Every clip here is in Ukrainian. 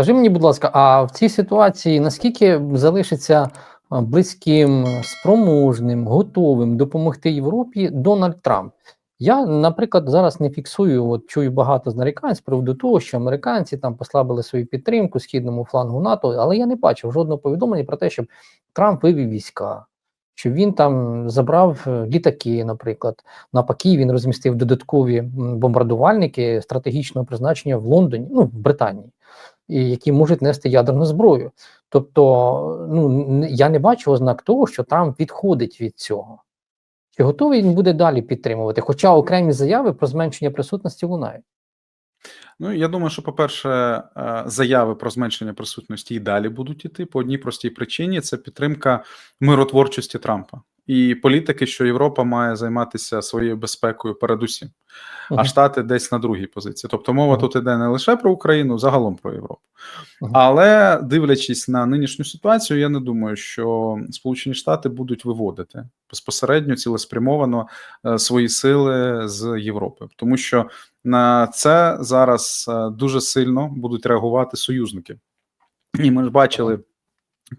Скажи мені, будь ласка, а в цій ситуації наскільки залишиться близьким, спроможним, готовим допомогти Європі Дональд Трамп? Я, наприклад, зараз не фіксую, от чую багато з нарікань з приводу того, що американці там послабили свою підтримку східному флангу НАТО, але я не бачив жодного повідомлення про те, щоб Трамп вивів війська, що він там забрав е, літаки, наприклад. Навпаки, він розмістив додаткові бомбардувальники стратегічного призначення в Лондоні, ну в Британії, які можуть нести ядерну зброю. Тобто, ну я не бачу ознак того, що Трамп відходить від цього. Чи готовий він буде далі підтримувати? Хоча окремі заяви про зменшення присутності лунають. Ну, я думаю, що, по-перше, е, заяви про зменшення присутності і далі будуть іти по одній простій причині: це підтримка миротворчості Трампа і політики, що Європа має займатися своєю безпекою передусім, а Штати десь на другій позиції. Тобто мова Мгм. тут іде не лише про Україну, загалом про Європу. Мгм. Але дивлячись на нинішню ситуацію, я не думаю, що Сполучені Штати будуть виводити безпосередньо цілеспрямовано е, свої сили з Європи, тому що на це зараз е, дуже сильно будуть реагувати союзники. І ми ж бачили,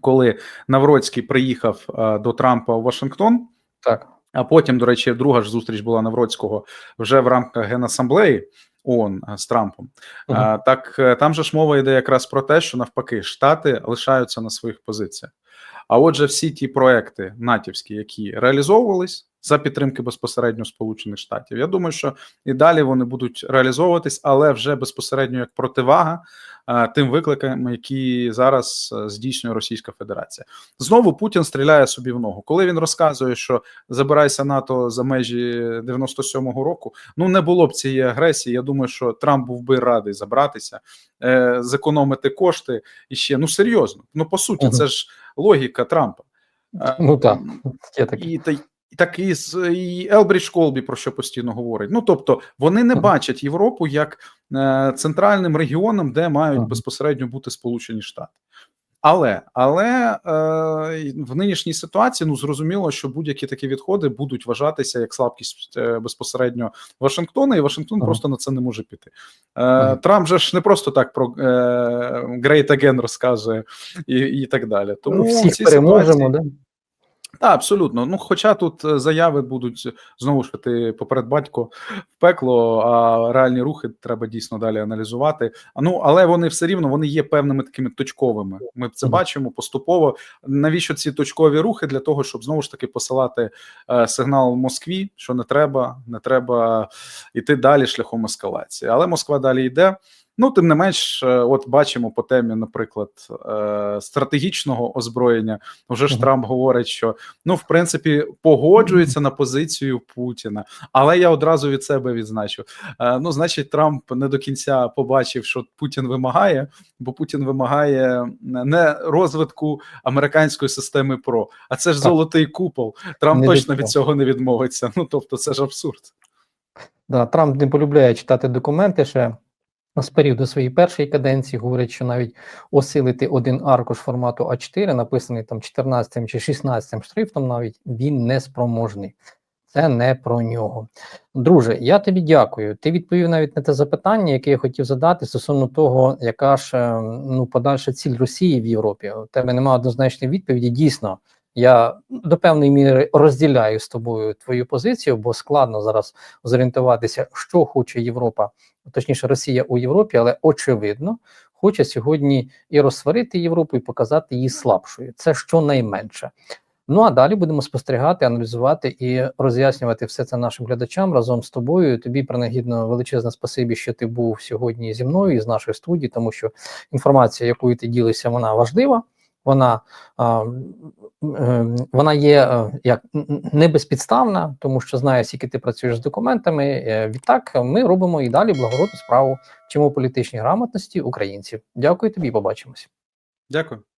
коли Навроцький приїхав е, до Трампа у Вашингтон. Так. А потім, до речі, друга ж зустріч була Навроцького вже в рамках Генасамблеї ООН е, з Трампом. Мгм. А, так е, там же ж мова йде якраз про те, що навпаки Штати лишаються на своїх позиціях. А отже, всі ті проекти натівські, які реалізовувались за підтримки безпосередньо Сполучених Штатів, я думаю, що і далі вони будуть реалізовуватись, але вже безпосередньо як противага е, тим викликам, які зараз е, здійснює Російська Федерація. Знову Путін стріляє собі в ногу. Коли він розказує, що забирайся НАТО за межі 97-го року, ну не було б цієї агресії. Я думаю, що Трамп був би радий забратися, е, зекономити кошти і ще ну серйозно. Ну по суті, це ж логіка Трампа. Е, Ну так, і, та, і так і, з- і Елбрідж Колбі про що постійно говорить. Ну тобто вони не бачать Європу як е, центральним регіоном, де мають безпосередньо бути Сполучені Штати. Але але е, в нинішній ситуації ну зрозуміло, що будь-які такі відходи будуть вважатися як слабкість е, безпосередньо Вашингтона, і Вашингтон Ага. просто на це не може піти. Е, Ага. Трамп же ж не просто так про е, Great Again розказує і, і так далі. Тому в всіх переможемо, ситуації- да? Так, абсолютно. Ну, хоча тут е, заяви будуть знову ж таки поперед батько в пекло, а реальні рухи треба дійсно далі аналізувати. Ну але вони все рівно вони є певними такими точковими. Ми це бачимо поступово. Навіщо ці точкові рухи? Для того, щоб знову ж таки посилати е, сигнал Москві, що не треба, не треба йти далі шляхом ескалації. Але Москва далі йде. Ну, тим не менш, е, от бачимо по темі, наприклад, е, стратегічного озброєння. Вже ж Трамп говорить, що ну, в принципі, погоджується на позицію Путіна. Але я одразу від себе відзначу: е, ну, значить, Трамп не до кінця побачив, що Путін вимагає, бо Путін вимагає не розвитку американської системи ПРО, а це ж золотий купол. Трамп Не точно від від цього не відмовиться. Ну тобто, це ж абсурд. Да, Трамп не полюбляє читати документи ще з періоду своєї першої каденції. Говорить, що навіть осилити один аркуш формату А4, написаний там 14 чи 16 шрифтом, навіть він не спроможний. Це не про нього. Друже, я тобі дякую. Ти відповів навіть на те запитання, яке я хотів задати стосовно того, яка ж е, ну подальша ціль Росії в Європі. У тебе немає однозначної відповіді. Дійсно, я до певної міри розділяю з тобою твою позицію, бо складно зараз зорієнтуватися, що хоче Європа, точніше Росія у Європі, але очевидно, хоче сьогодні і розсварити Європу, і показати її слабшою. Це щонайменше. Ну а далі будемо спостерігати, аналізувати і роз'яснювати все це нашим глядачам разом з тобою. Тобі принагідно величезне спасибі, що ти був сьогодні зі мною і з нашої студії, тому що інформація, якою ти ділишся, вона важлива. Вона е, вона є е, як не безпідставна, тому що знає, скільки ти працюєш з документами. Е, Відтак ми робимо і далі благородну справу чому політичній грамотності українців. Дякую тобі, побачимось. Дякую.